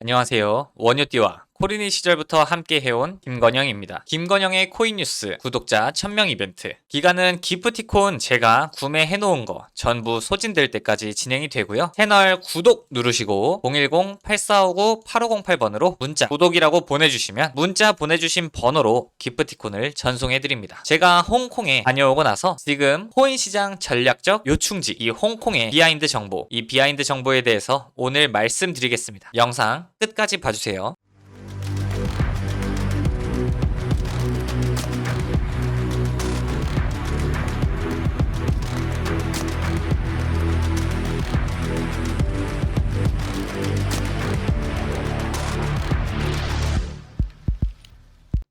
안녕하세요. 원유띠와 코리니 시절부터 함께 해온 김건영입니다. 김건영의 코인뉴스 구독자 1000명 이벤트. 기간은 기프티콘 제가 구매해놓은 거 전부 소진될 때까지 진행이 되고요. 채널 구독 누르시고 010-8459-8508번으로 문자 구독이라고 보내주시면 문자 보내주신 번호로 기프티콘을 전송해드립니다. 제가 홍콩에 다녀오고 나서 지금 코인 시장 전략적 요충지 이 홍콩의 비하인드 정보 이 비하인드 정보에 대해서 오늘 말씀드리겠습니다. 영상 끝까지 봐주세요.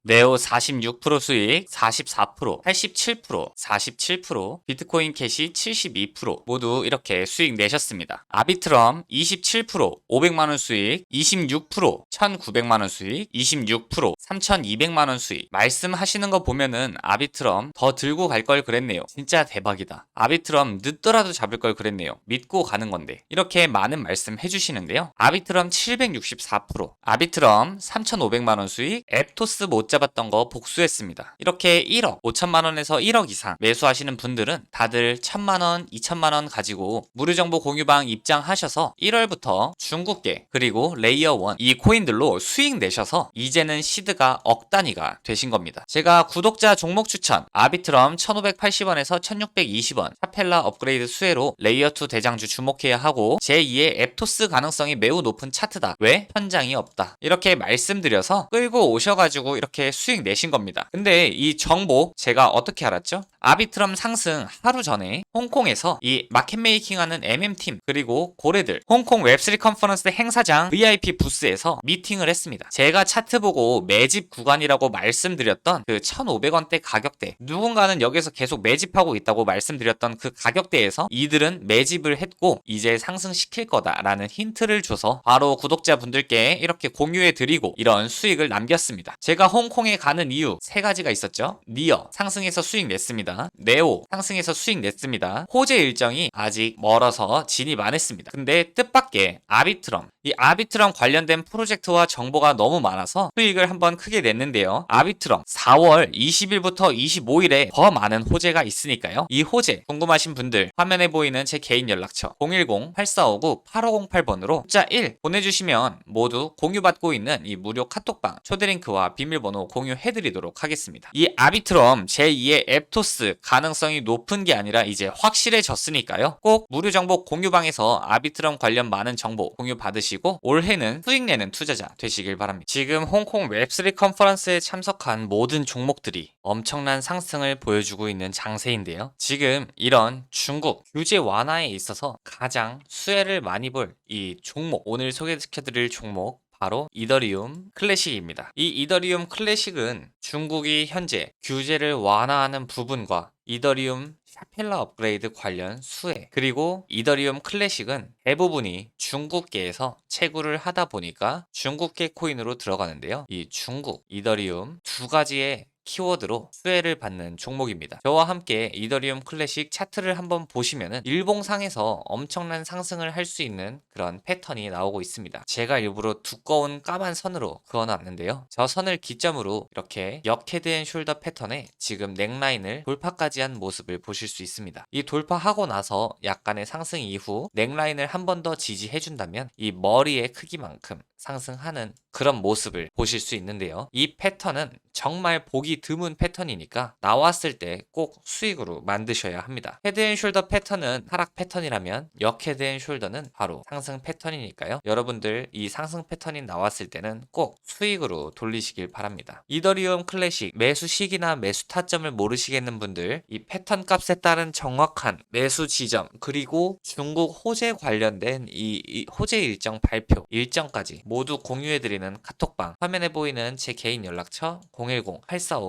네오 46% 수익, 44%, 87%, 47%, 비트코인 캐시 72% 모두 이렇게 수익 내셨습니다. 아비트럼 27%, 500만원 수익, 26%, 1900만원 수익, 26%, 3200만원 수익. 말씀하시는 거 보면은 아비트럼 더 들고 갈 걸 그랬네요. 진짜 대박이다. 아비트럼 늦더라도 잡을 걸 그랬네요. 믿고 가는 건데. 이렇게 많은 말씀 해주시는데요. 아비트럼 764%, 아비트럼 3500만원 수익, 앱토스 못 잡 았던 거 복수했습니다. 이렇게 1억, 5천만 원에서 1억 이상 매수하시는 분들은 다들 1000만 원, 2천만 원 가지고 무료 정보 공유방 입장하셔서 1월부터 중국계 그리고 레이어 1 이 코인들로 수익 내셔서 이제는 시드가 억 단위가 되신 겁니다. 제가 구독자 종목 추천 아비트럼 1580원에서 1620원 차펠라 업그레이드 수혜로 레이어 2 대장주 주목해야 하고 제2의 앱토스 가능성이 매우 높은 차트다. 왜? 현장이 없다. 이렇게 말씀드려서 끌고 오셔가지고 이렇게 수익 내신 겁니다. 근데 이 정보 제가 어떻게 알았죠? 아비트럼 상승 하루 전에 홍콩에서 이 마켓 메이킹 하는 MM팀 그리고 고래들 홍콩 웹3 컨퍼런스 행사장 VIP 부스에서 미팅을 했습니다. 제가 차트 보고 매집 구간이라고 말씀드렸던 그 1,500원대 가격대 누군가는 여기서 계속 매집하고 있다고 말씀드렸던 그 가격대에서 이들은 매집을 했고 이제 상승시킬 거다라는 힌트를 줘서 바로 구독자분들께 이렇게 공유해 드리고 이런 수익을 남겼습니다. 제가 홍콩 에 가는 이유 세 가지가 있었죠. 니어 상승해서 수익 냈습니다. 네오 상승해서 수익 냈습니다. 호재 일정이 아직 멀어서 진입 안 했습니다. 근데 뜻밖의 아비트럼 이 아비트럼 관련된 프로젝트와 정보가 너무 많아서 수익을 한번 크게 냈는데요. 아비트럼 4월 20일부터 25일에 더 많은 호재가 있으니까요. 이 호재 궁금하신 분들 화면에 보이는 제 개인 연락처 010-8459-8508번으로 숫자 1 보내주시면 모두 공유받고 있는 이 무료 카톡방 초대링크와 비밀번호 공유해드리도록 하겠습니다. 이 아비트럼 제2의 앱토스 가능성이 높은 게 아니라 이제 확실해졌으니까요. 꼭 무료 정보 공유방에서 아비트럼 관련 많은 정보 공유 받으시고 올해는 수익 내는 투자자 되시길 바랍니다. 지금 홍콩 웹3 컨퍼런스에 참석한 모든 종목들이 엄청난 상승을 보여주고 있는 장세인데요. 지금 이런 중국 규제 완화에 있어서 가장 수혜를 많이 볼 이 종목 오늘 소개시켜드릴 종목 바로 이더리움 클래식입니다. 이 이더리움 클래식은 중국이 현재 규제를 완화하는 부분과 이더리움 샤펠라 업그레이드 관련 수혜 그리고 이더리움 클래식은 대부분이 중국계에서 채굴을 하다 보니까 중국계 코인으로 들어가는데요. 이 중국 이더리움 두 가지의 키워드로 수혜를 받는 종목입니다. 저와 함께 이더리움 클래식 차트를 한번 보시면은 일봉상에서 엄청난 상승을 할 수 있는 그런 패턴이 나오고 있습니다. 제가 일부러 두꺼운 까만 선으로 그어놨는데요. 저 선을 기점으로 이렇게 역 헤드 앤 숄더 패턴에 지금 넥라인을 돌파까지 한 모습을 보실 수 있습니다. 이 돌파하고 나서 약간의 상승 이후 넥라인을 한 번 더 지지해준다면 이 머리의 크기만큼 상승하는 그런 모습을 보실 수 있는데요. 이 패턴은 정말 보기 드문 패턴이니까 나왔을 때 꼭 수익으로 만드셔야 합니다. 헤드앤숄더 패턴은 하락 패턴이라면 역 헤드앤숄더는 바로 상승 패턴이니까요. 여러분들 이 상승 패턴이 나왔을 때는 꼭 수익으로 돌리시길 바랍니다. 이더리움 클래식 매수 시기나 매수 타점을 모르시겠는 분들 이 패턴 값에 따른 정확한 매수 지점 그리고 중국 호재 관련된 이, 이 호재 일정 발표 일정까지 모두 공유해드리는 카톡방 화면에 보이는 제 개인 연락처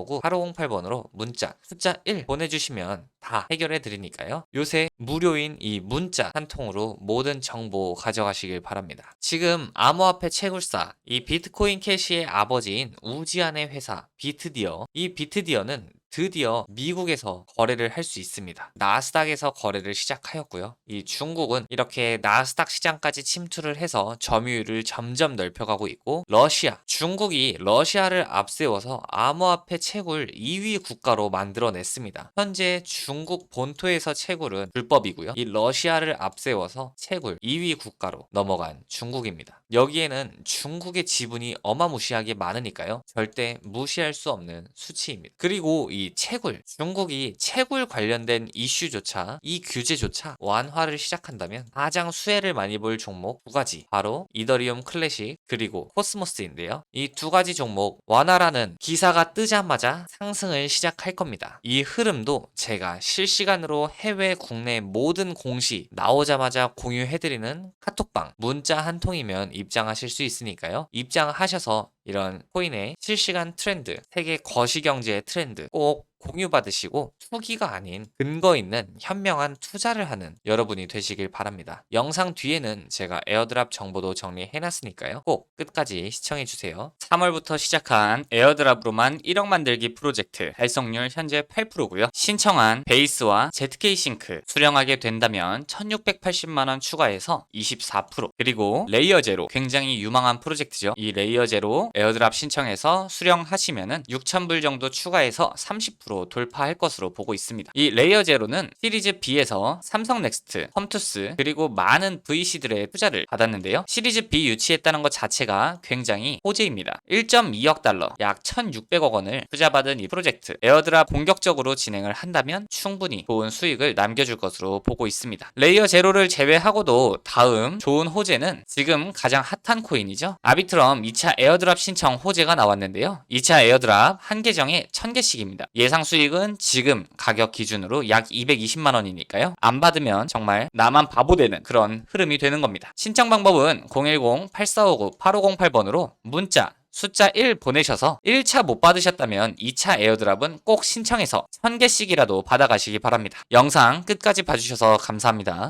010-8459-8508번으로 문자 숫자 1 보내주시면 다 해결해 드리니까요. 요새 무료인 이 문자 한 통으로 모든 정보 가져가시길 바랍니다. 지금 암호화폐 채굴사 이 비트코인 캐시의 아버지인 우지안의 회사 비트디어 이 비트디어는 드디어 미국에서 거래를 할 수 있습니다. 나스닥에서 거래를 시작하였고요. 이 중국은 이렇게 나스닥 시장까지 침투를 해서 점유율을 점점 넓혀가고 있고 러시아, 중국이 러시아를 앞세워서 암호화폐 채굴 2위 국가로 만들어냈습니다. 현재 중국 본토에서 채굴은 불법이고요. 이 러시아를 앞세워서 채굴 2위 국가로 넘어간 중국입니다. 여기에는 중국의 지분이 어마무시하게 많으니까요. 절대 무시할 수 없는 수치입니다. 그리고 이 채굴, 중국이 채굴 관련된 이슈조차 이 규제조차 완화를 시작한다면 가장 수혜를 많이 볼 종목 두 가지 바로 이더리움 클래식 그리고 코스모스인데요. 이 두 가지 종목 완화라는 기사가 뜨자마자 상승을 시작할 겁니다. 이 흐름도 제가 실시간으로 해외 국내 모든 공시 나오자마자 공유해드리는 카톡방 문자 한 통이면 입장하실 수 있으니까요. 입장하셔서 이런 코인의 실시간 트렌드, 세계 거시경제의 트렌드 꼭 공유받으시고 투기가 아닌 근거 있는 현명한 투자를 하는 여러분이 되시길 바랍니다. 영상 뒤에는 제가 에어드랍 정보도 정리해놨으니까요. 꼭 끝까지 시청해주세요. 3월부터 시작한 에어드랍으로만 1억 만들기 프로젝트 달성률 현재 8%고요. 신청한 베이스와 ZK 싱크 수령하게 된다면 1680만원 추가해서 24% 그리고 레이어 제로 굉장히 유망한 프로젝트죠. 이 레이어 제로 에어드랍 신청해서 수령하시면은 6,000불 정도 추가해서 30% 돌파할 것으로 보고 있습니다. 이 레이어 제로는 시리즈 B에서 삼성 넥스트, 컴투스 그리고 많은 VC들의 투자를 받았는데요. 시리즈 B 유치했다는 것 자체가 굉장히 호재입니다. 1.2억 달러, 약 1,600억 원을 투자받은 이 프로젝트 에어드랍 공격적으로 진행을 한다면 충분히 좋은 수익을 남겨줄 것으로 보고 있습니다. 레이어 제로를 제외하고도 다음 좋은 호재는 지금 가장 핫한 코인이죠. 아비트럼 2차 에어드랍 신청 호재가 나왔는데요. 2차 에어드랍 한 계정에 1000개씩입니다. 예상 수익은 지금 가격 기준으로 약 220만 원이니까요. 안 받으면 정말 나만 바보 되는 그런 흐름이 되는 겁니다. 신청 방법은 010-8459-8508번으로 문자 숫자 1 보내셔서 1차 못 받으셨다면 2차 에어드랍은 꼭 신청해서 1000개씩이라도 받아가시기 바랍니다. 영상 끝까지 봐주셔서 감사합니다.